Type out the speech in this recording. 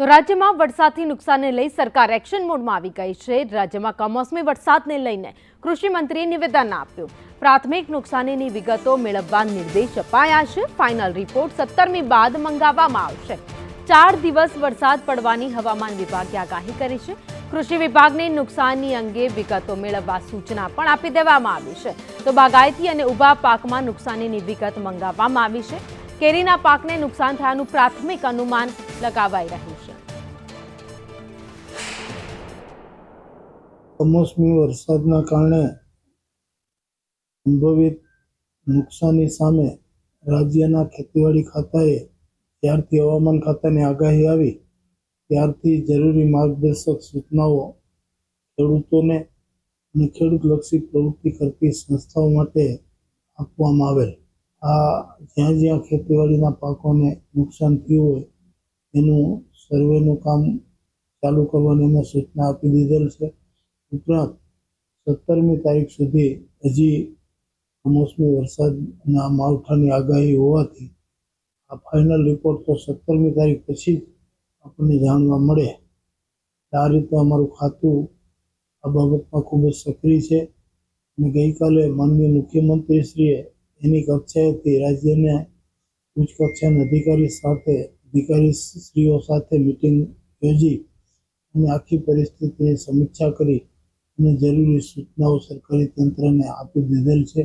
તો રાજ્યમાં વરસાદથી નુકસાનને લઈ સરકાર એક્શન મોડમાં આવી ગઈ છે. રાજ્યમાં કમોસમી વરસાદને લઈને કૃષિમંત્રીએ નિવેદન આપ્યું. પ્રાથમિક નુકસાનીની વિગતો મેળવવા નિર્દેશ અપાયા છે. ફાઇનલ રિપોર્ટ સત્તરમી બાદ મંગાવવામાં આવશે. ચાર દિવસ વરસાદ પડવાની હવામાન વિભાગે આગાહી કરી છે. કૃષિ વિભાગને નુકસાનની અંગે વિગતો મેળવવા સૂચના પણ આપી દેવામાં આવી છે. તો બાગાયતી અને ઊભા પાકમાં નુકસાનીની વિગત મંગાવવામાં આવી છે. કેરીના પાકને નુકસાન થયાનું પ્રાથમિક અનુમાન લગાવાઈ રહ્યું છે. કમોસમી વરસાદના કારણે સંભવિત નુકસાની સામે રાજ્યના ખેતીવાડી ખાતાએ જ્યારથી હવામાન ખાતાની આગાહી આવી. ત્યારથી જરૂરી માર્ગદર્શક સૂચનાઓ ખેડૂતોને અને ખેડૂતલક્ષી પ્રવૃત્તિ કરતી સંસ્થાઓ માટે આપવામાં આવેલ. આ જ્યાં જ્યાં ખેતીવાડીના પાકોને નુકસાન થયું હોય એનું સર્વેનું કામ ચાલુ કરવાની અમે સૂચના આપી દીધેલ છે. ઉપરાંત સત્તરમી તારીખ સુધી હજી કમોસમી વરસાદના માવઠાની આગાહી હોવાથી આ ફાઇનલ રિપોર્ટ તો સત્તરમી તારીખ પછી જ આપણને જાણવા મળે. આ રીતે અમારું ખાતું આ બાબતમાં ખૂબ જ સક્રિય છે અને ગઈકાલે માનનીય મુખ્યમંત્રીશ્રીએ એની કક્ષાએથી રાજ્યને ઉચ્ચ કક્ષાના અધિકારી સાથે, અધિકારીશ્રીઓ સાથે મિટિંગ યોજી અને આખી પરિસ્થિતિની સમીક્ષા કરી અને જરૂરી સૂચનાઓ સરકારી તંત્રને આપી દીધેલ છે.